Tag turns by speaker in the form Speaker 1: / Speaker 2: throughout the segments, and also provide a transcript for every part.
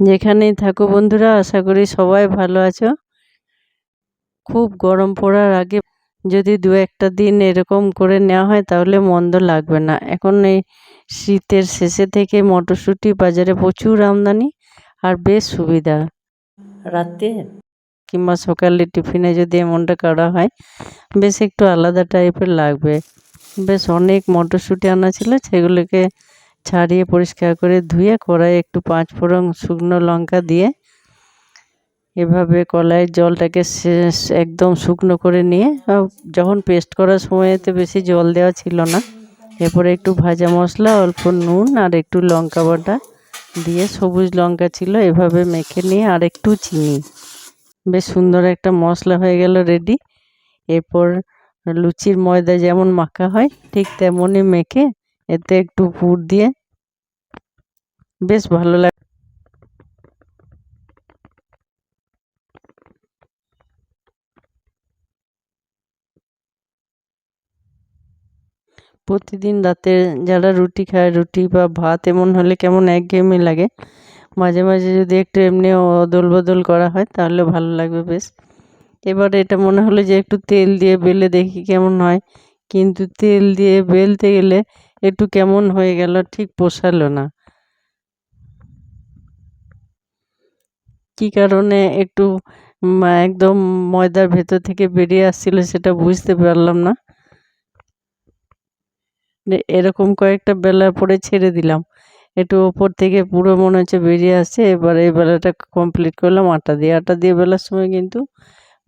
Speaker 1: যেখানেই থাকো বন্ধুরা আশা করি সবাই ভালো আছো। খুব গরম পড়ার আগে যদি দু একটা দিন এরকম করে নেওয়া হয় তাহলে মন্দ লাগবে না। এখন এই শীতের শেষে থেকে মটরশুঁটি বাজারে প্রচুর আমদানি আর বেশ সুবিধা। রাতে? কিংবা সকালে টিফিনে যদি এমনটা করা হয় বেশ একটু আলাদা টাইপের লাগবে। বেশ অনেক মটরশুঁটি আনা ছিল সেগুলোকে ছাড়িয়ে পরিষ্কার করে ধুয়ে কড়াইয়ে একটু পাঁচ ফোড়ন শুকনো লঙ্কা দিয়ে এভাবে কলাইয়ের জলটাকে শেষ একদম শুকনো করে নিয়ে যখন পেস্ট করার সময়তে বেশি জল দেওয়া ছিল না, এরপরে একটু ভাজা মশলা, অল্প নুন আর একটু লঙ্কা বাটা দিয়ে সবুজ লঙ্কা ছিল, এভাবে মেখে নিয়ে আর একটু চিনি। বেশ সুন্দর একটা মশলা হয়ে গেল রেডি এরপর লুচির ময়দা যেমন মাখা হয়, ঠিক তেমনই মেখে এতে একটু পুর দিয়ে বেশ ভালো লাগে প্রতিদিন রাতে যারা রুটি খায়, রুটি বা ভাত এমন হলে কেমন একঘেয়েমি লাগে? মাঝে মাঝে যদি একটু এমনি অদল বদল করা হয়, তাহলে ভালো লাগবে বেশ। এবার এটা মনে হলো যে একটু তেল দিয়ে বেলে দেখি কেমন হয়। কিন্তু তেল দিয়ে বেলতে গেলে একটু কেমন হয়ে গেল ঠিক পোষালো না। কী কারণে একটু একদম ময়দার ভেতর থেকে বেরিয়ে আসছিল সেটা বুঝতে পারলাম না। এরকম কয়েকটা বেলা পরে ছেড়ে দিলাম। একটু ওপর থেকে পুরো মনে হচ্ছে বেরিয়ে আসছে, এবার এই বেলাটা কমপ্লিট করলাম আটা দিয়ে। আটা দিয়ে বেলার সময় কিন্তু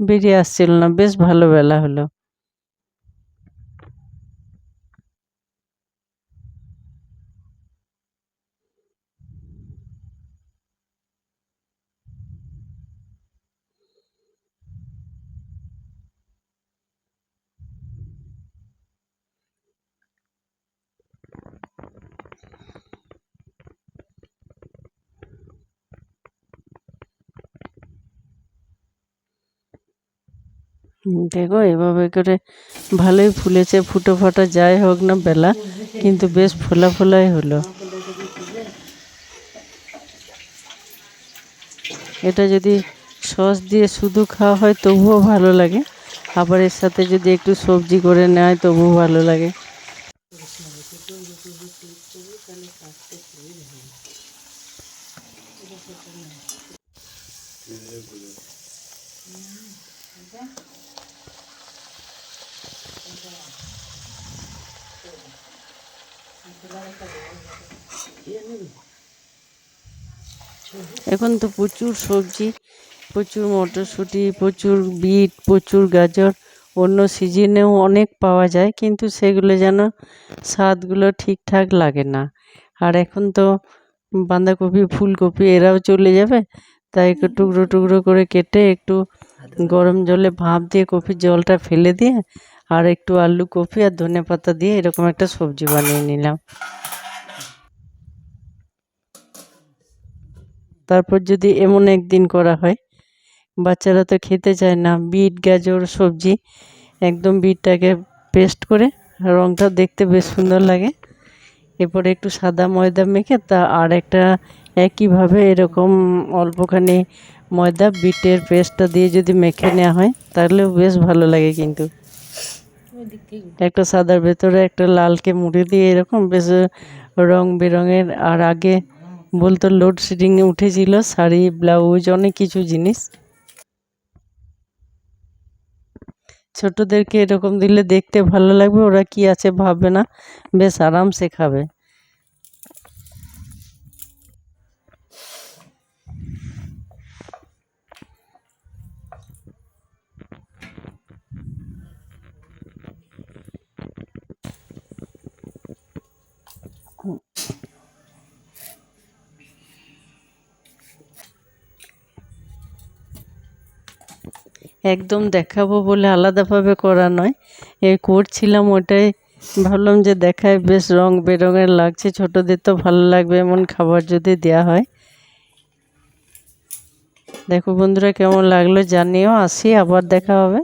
Speaker 1: বেরিয়ে আসছিল না, বেশ ভালো বেলা হলো। দেখো, এভাবে করে ভালোই ফুলেছে, ফুটো ফাটা যাই হোক না বেলা, কিন্তু বেশ ফোলা ফোলাই হলো। এটা যদি সস দিয়ে শুধু খাওয়া হয়, তবুও ভালো লাগে। আবার এর সাথে যদি একটু সবজি করে নেয়, তবুও ভালো লাগে। এখন তো প্রচুর সবজি, প্রচুর মটরশুঁটি, প্রচুর বিট, প্রচুর গাজর, অন্য সিজনেও অনেক পাওয়া যায়, কিন্তু সেগুলো যেন স্বাদগুলো ঠিকঠাক লাগে না। আর এখন তো বাঁধাকপি, ফুলকপি এরাও চলে যাবে, তাই একটু টুকরো টুকরো করে কেটে একটু গরম জলে ভাপ দিয়ে কপির জলটা ফেলে দিয়ে আর একটু আলু কপি আর ধনে পাতা দিয়ে এরকম একটা সবজি বানিয়ে নিলাম। তারপর যদি এমন একদিন করা হয়, বাচ্চারা তো খেতে চায় না, বিট, গাজর, সবজি, একদম বিটটাকে পেস্ট করে রঙটা দেখতে বেশ সুন্দর লাগে। এরপরে একটু সাদা ময়দা মেখে তা আর একটা একইভাবে এরকম অল্পখানি ময়দা, বিটের পেস্টটা দিয়ে যদি মেখে নেওয়া হয়, তাহলেও বেশ ভালো লাগে কিন্তু। একটা সাদার ভেতরে একটা লালকে মুড়ে দিয়ে এরকম বেশ রং বেরঙের আর আগে বলতো লোডশেডিংয়ে উঠেছিল শাড়ি, ব্লাউজ, অনেক কিছু জিনিস। ছোটদেরকে এরকম দিলে দেখতে ভালো লাগবে, ওরা কি আছে ভাববে না, বেশ আরামসে খাবে। একদম দেখাবো বলে আলাদাভাবে করা নয়। এ করছিলাম ওটাই। ভাবলাম যে দেখায় বেশ রং বেরঙের লাগছে, ছোটোদের তো ভালো লাগবে এমন খাবার যদি দেয়া হয়। দেখো বন্ধুরা কেমন লাগল জানিও, আসি আবার দেখা হবে।